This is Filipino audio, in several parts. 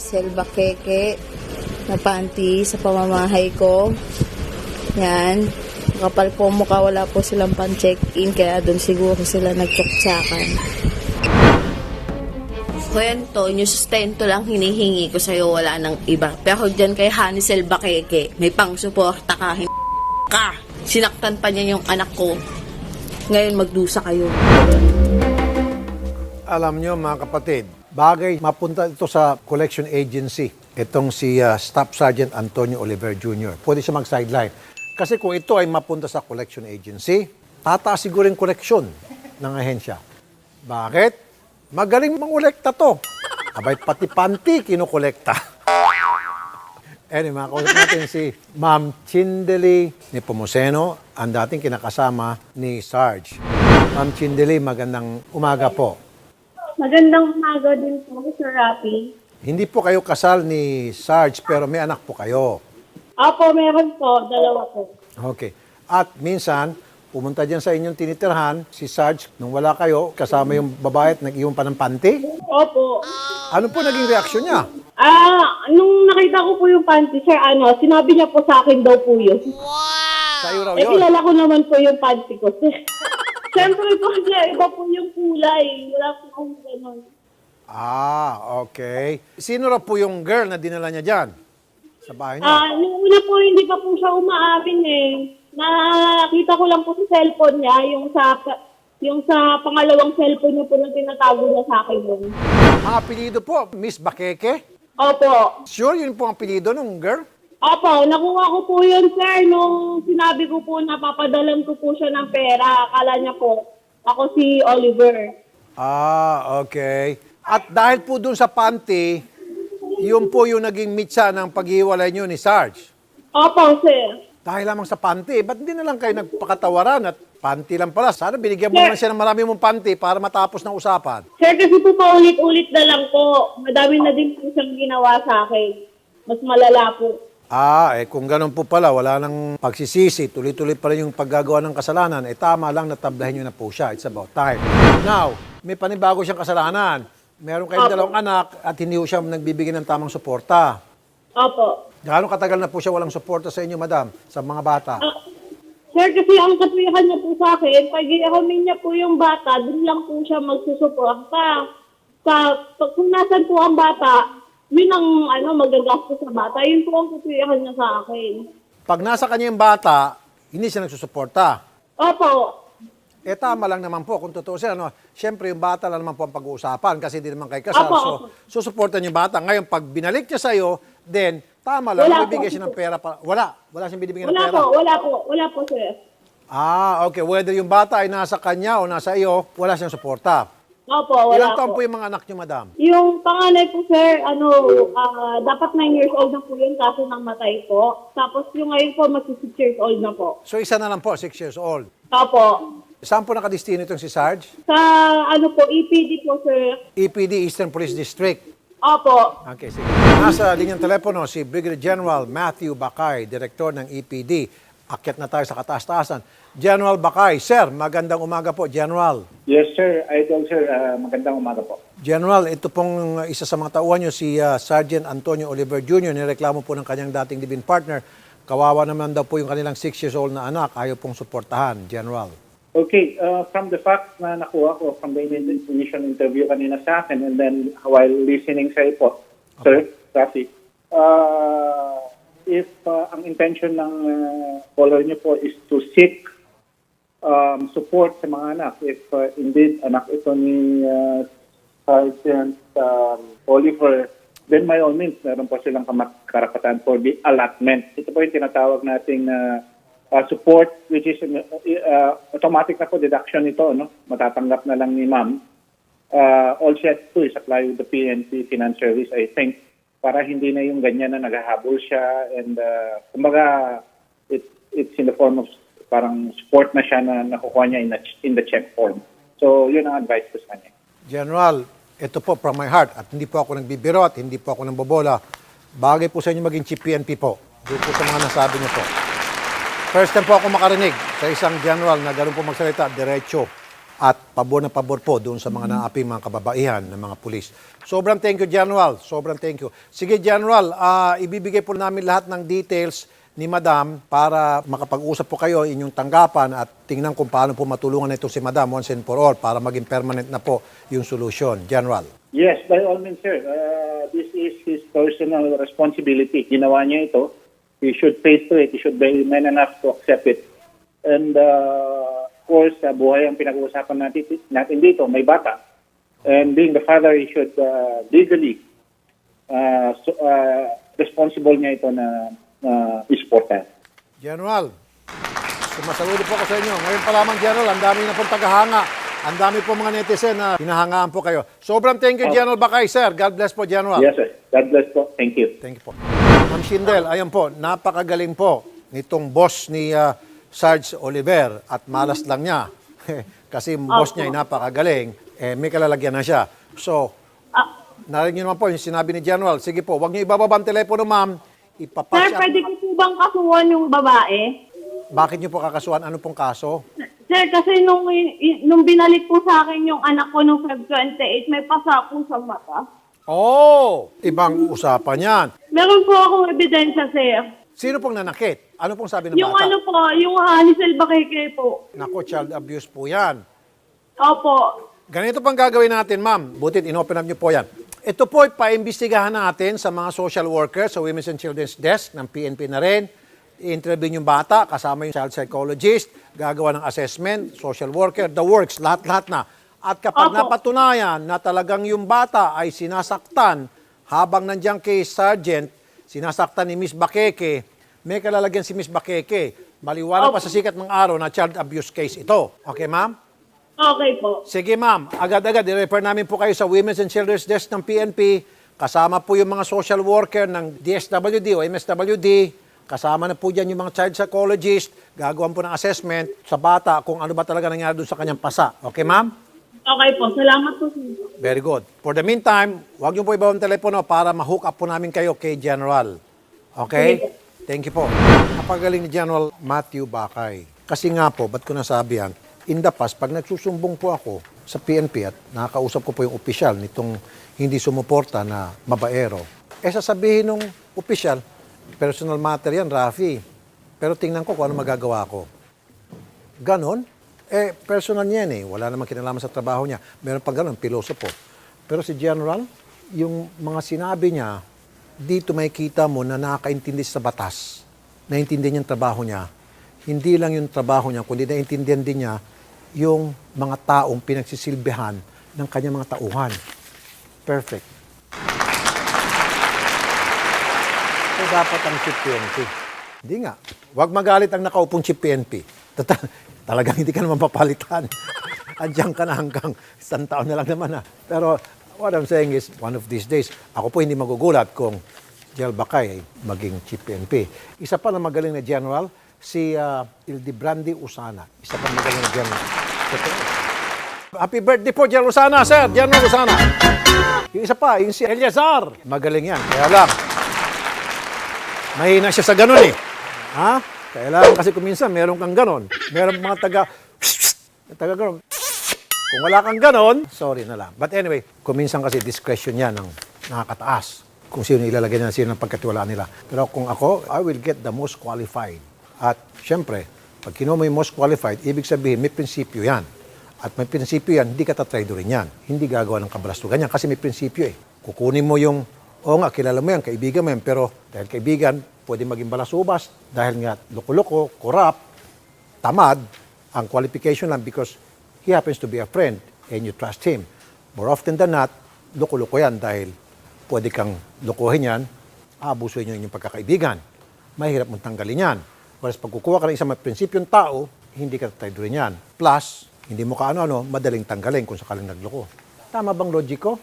Selva Keke na panty sa pamamahay ko. Yan. Kapal po mukha, wala po silang pan-check-in, kaya doon siguro sila nagtsuksakan. Kwento, yung sustento lang hinihingi ko sa'yo, wala nang iba. Pero dyan kay Hanisel Bakeke, may pang-suporta ka, hin- ka. Sinaktan pa niya yung anak ko. Ngayon magdusa kayo. Alam nyo mga kapatid, bagay mapunta ito sa collection agency. Itong si uh, Staff Sergeant Antonio Oliver Jr. Pwede siya mag-sideline. Kasi kung ito ay mapunta sa collection agency, tataas siguro yung collection ng ahensya. Bakit? Magaling mangolekta to. Abay, pati panty kinukolekta. Anyway, mga kausap natin si Ma'am Chindeli ni Pomoseno, ang dating kinakasama ni Sarge. Ma'am Chindeli, magandang umaga po. Magandang umaga din po, Sir Rafi. Hindi po kayo kasal ni Sarge, pero may anak po kayo. Apo, meron po, dalawa po. Okay. At minsan, pumunta dyan sa inyong tinitirhan, si Sarge, nung wala kayo, kasama yung babae at nag-iwan pa ng panty. Opo. Ano po naging reaksyon niya? Ah, nung nakita ko po yung panty, sir, ano, sinabi niya po sa akin daw po yun. Sa iyo raw Eh, yun. kilala ko naman po yung panty ko, sir. Siyempre po, sir, iba po yung kulay. Wala po akong ganun. Ah, okay. Sino raw po yung girl na dinala niya dyan? Sa bahay niya? Ah, nung una po, hindi pa po siya umaamin eh. Nakita ko lang po sa cellphone niya, yung sa yung sa pangalawang cellphone niya po na tinatago niya sa akin yun. Ang apelido po, Miss Bakeke? Opo. Sure, yun po ang apelido ng girl? Opo, nakuha ko po yun, sir, nung sinabi ko po na papadalan ko po siya ng pera. Akala niya po, ako si Oliver. Ah, okay. At dahil po dun sa panty, yun po yung naging mitsa ng paghiwalay nyo ni Sarge. Opo, sir. Dahil lamang sa panty, ba't hindi na lang kayo nagpakatawaran at panty lang pala? Sana binigyan mo naman siya ng marami mong panty para matapos ng usapan. Sir, kasi po paulit-ulit na lang po. Madami na din po siyang ginawa sa akin. Mas malala po. Ah, eh kung ganun po pala, wala nang pagsisisi, tuloy-tuloy pa rin yung paggagawa ng kasalanan, eh tama lang natablahin nyo na po siya. It's about time. Now, may panibago siyang kasalanan. Meron kayong Opo. dalawang anak at hindi po siya nagbibigay ng tamang suporta. Opo. Gaano katagal na po siya walang suporta sa inyo, madam, sa mga bata? Ah, sir, kasi ang katuwihan niya po sa akin, pag ihamin niya po yung bata, dun lang po siya magsusuporta. Sa, pag kung nasan po ang bata, yun ang ano, magagastos sa bata. Yun po ang katuwihan niya sa akin. Pag nasa kanya yung bata, hindi siya nagsusuporta. Opo. Eh tama lang naman po kung totoo siya. No? Siyempre yung bata lang naman po ang pag-uusapan kasi hindi naman kayo kasal. Apo, So, susuportan yung bata. Ngayon, pag binalik niya sa'yo, then tama lang, Wala bibigyan siya ng pera. Pa. Wala. Wala siyang binibigyan ng Wala pera. po, wala po, wala po, sir. Ah, okay. Whether yung bata ay nasa kanya o nasa iyo, wala siyang suporta. Opo, wala Ilang taon po. po yung mga anak niyo, madam? Yung panganay po, sir, ano, ah, dapat 9 years old na po yun kaso nang matay po. Tapos yung ngayon po, mag 6 years old na po. So isa na lang po, 6 years old. Opo. Saan po nakadistino itong si Sarge? Sa, ano po, EPD po, sir. EPD, Eastern Police District. Opo. Okay, sige. Nasa linyang telepono si Brigadier General Matthew Bakay, Direktor ng EPD. Akyat na tayo sa kataas-taasan. General Bakay, Sir, magandang umaga po, General. Yes, sir. Idol, sir. Ah, magandang umaga po. General, ito pong uh, isa sa mga tauhan nyo, si uh, Sergeant Antonio Oliver Jr., nireklamo po ng kanyang dating living partner. Kawawa naman daw po yung kanilang 6 years old na anak. Ayaw pong suportahan, General. Okay, uh, from the facts na nakuha ko from the initial interview kanina sa akin and then while listening sa po, sir, Rafi, uh, if uh, ang intention ng uh, caller niyo po is to seek um, support sa mga anak, if uh, indeed anak ito ni uh, Sergeant um, Oliver, then by all means, meron po silang karapatan for the allotment. Ito po yung tinatawag nating uh, uh, support, which is uh, uh, automatic na po deduction ito, no? matatanggap na lang ni ma'am. Uh, all she has to do is apply with the PNP Finance Service, I think, para hindi na yung ganyan na naghahabol siya and uh, kumbaga it, it's in the form of parang support na siya na nakukuha niya in the, in the check form. So, yun ang advice ko sa kanya. General, ito po from my heart at hindi po ako nagbibiro at hindi po ako nang bobola. Bagay po sa inyo maging chief PNP po. Doon po sa mga nasabi niyo po. First time po ako makarinig sa isang general na ganun po magsalita, diretso. At pabor na pabor po doon sa mga naaping mga kababaihan ng mga pulis. Sobrang thank you, General. Sobrang thank you. Sige, General, ah, ibibigay po namin lahat ng details ni Madam para makapag-usap po kayo inyong tanggapan at tingnan kung paano po matulungan ito si Madam once and for all para maging permanent na po yung solusyon. General. Yes, by all means, sir. Uh, this is his personal responsibility. Ginawa niya ito. He should face to it. He should be man enough to accept it. And uh, course, sa buhay ang pinag-uusapan natin, natin dito, may bata. And being the father, he should uh, legally uh, so, uh, responsible niya ito na, na isportan. General, sumasaludo po ako sa inyo. Ngayon pa lamang, General, ang dami na pong tagahanga. Ang dami po mga netizen na hinahangaan po kayo. Sobrang thank you, General Bakay, sir. God bless po, General. Yes, sir. God bless po. Thank you. Thank you po. Ma'am Shindel, ayan po, napakagaling po nitong boss ni ah, Sarge Oliver at malas lang niya. Kasi yung boss niya ay napakagaling, eh, may kalalagyan na siya. So, Ah, narinig niyo naman po yung sinabi ni General. Sige po, huwag niyo ibababa ang telepono, ma'am. sir, Ipapatch up. pwede ko po bang kasuhan yung babae? Bakit niyo po kakasuhan? Ano pong kaso? Sir, kasi nung, nung binalik po sa akin yung anak ko nung Feb 28, may pasa po sa mata. Oh, ibang usapan yan. Meron po akong ebidensya, sir. Sino pong nanakit? Ano pong sabi ng Yung bata? ano po, yung Hanisel Bakeke po. Nako, child abuse po yan. Opo. Ganito pang gagawin natin, ma'am. Butit, inopen up niyo po yan. Ito po ay paimbestigahan natin sa mga social workers, sa Women's and Children's Desk ng PNP na rin. I-interview yung bata, kasama yung child psychologist, gagawa ng assessment, social worker, the works, lahat-lahat na. At kapag Opo. napatunayan na talagang yung bata ay sinasaktan habang nandiyan kay Sergeant, sinasaktan ni Miss Bakeke, may kalalagyan si Miss Bakeke. Maliwanag pa Opo. sa sikat ng araw na child abuse case ito. Okay, ma'am? Okay po. Sige ma'am, agad-agad i-refer namin po kayo sa Women's and Children's Desk ng PNP. Kasama po yung mga social worker ng DSWD o MSWD. Kasama na po dyan yung mga child psychologist. Gagawan po ng assessment sa bata kung ano ba talaga nangyari doon sa kanyang pasa. Okay ma'am? Okay po. Salamat po. Very good. For the meantime, huwag niyo po ibawang telepono para ma-hook up po namin kayo kay General. Okay? Thank you po. Napagaling ni General Matthew Bakay. Kasi nga po, ba't ko nasabi yan? In the past, pag nagsusumbong po ako sa PNP at nakakausap ko po yung opisyal nitong hindi sumuporta na mabaero, eh sasabihin nung opisyal, personal matter yan, Rafi. Pero tingnan ko kung ano magagawa ko. Ganon? Eh, personal niya eh. Wala namang kinalaman sa trabaho niya. Meron pa ganon, pilosopo. Pero si General, yung mga sinabi niya, dito may kita mo na nakakaintindi sa batas. Naintindihan niya yung trabaho niya. Hindi lang yung trabaho niya, kundi naintindihan din niya yung mga taong pinagsisilbihan ng kanyang mga tauhan. Perfect. So dapat ang chief PNP. Hindi nga. Huwag magalit ang nakaupong chief PNP. Tata- talagang hindi ka naman papalitan. Andiyan ka na hanggang isang taon na lang naman ha. Pero what I'm saying is, one of these days, ako po hindi magugulat kung General Bakay ay maging chief PNP. Isa pa na magaling na general, si uh, Ildebrandi Usana. Isa pa magaling na general. Happy birthday po, General Usana, sir. General Usana. Yung isa pa, yung si Eliazar. Magaling yan. Kaya lang, mahina siya sa ganun eh. Ha? Kailangan kasi kuminsan meron kang ganon. Meron mga taga, taga ganon. Kung wala kang ganon, sorry na lang. But anyway, kuminsan kasi discretion yan ng nakakataas. Kung sino ilalagay na sino ng pagkatiwalaan nila. Pero kung ako, I will get the most qualified. At syempre, pag kinuha mo yung most qualified, ibig sabihin may prinsipyo yan. At may prinsipyo yan, hindi ka tatraydorin yan. Hindi gagawa ng kabalastugan yan kasi may prinsipyo eh. Kukunin mo yung, oo nga, kilala mo yan, kaibigan mo yan, pero dahil kaibigan, pwede maging balasubas dahil nga loko-loko, corrupt, tamad, ang qualification lang because he happens to be a friend and you trust him. More often than not, loko-loko yan dahil pwede kang lokohin yan, aabusuhin nyo yung pagkakaibigan. Mahirap mong tanggalin yan. Whereas pag kukuha ka ng isang prinsipyong tao, hindi ka tatradorin yan. Plus, hindi mo ka ano-ano, madaling tanggalin kung sakaling nagloko. Tama bang logic ko?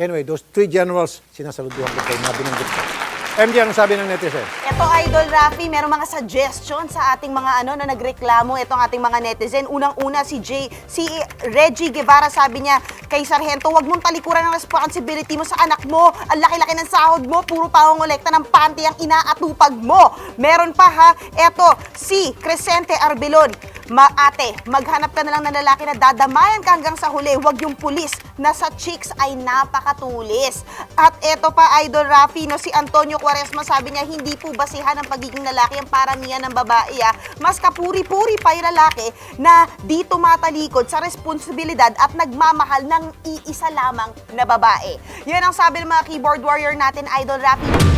Anyway, those three generals, sinasaluduhan ko kayo na binanggit ko. MJ, anong sabi ng netizen? Ito, Idol Rafi, merong mga suggestion sa ating mga ano na nagreklamo itong ating mga netizen. Unang-una si J, si Reggie Guevara sabi niya kay Sargento, wag mong talikuran ang responsibility mo sa anak mo. Ang laki-laki ng sahod mo, puro pangongolekta ng panty ang inaatupag mo. Meron pa ha, eto, si Crescente Arbelon. Maate, maghanap ka na lang ng lalaki na dadamayan ka hanggang sa huli. Huwag yung pulis na sa chicks ay napakatulis. At eto pa, Idol Rafi, no, si Antonio Quaresma sabi niya, hindi po basihan ng pagiging lalaki ang paramihan ng babae. Ah. Mas kapuri-puri pa yung lalaki na di tumatalikod sa responsibilidad at nagmamahal ng iisa lamang na babae. Yan ang sabi ng mga keyboard warrior natin, Idol Rafi.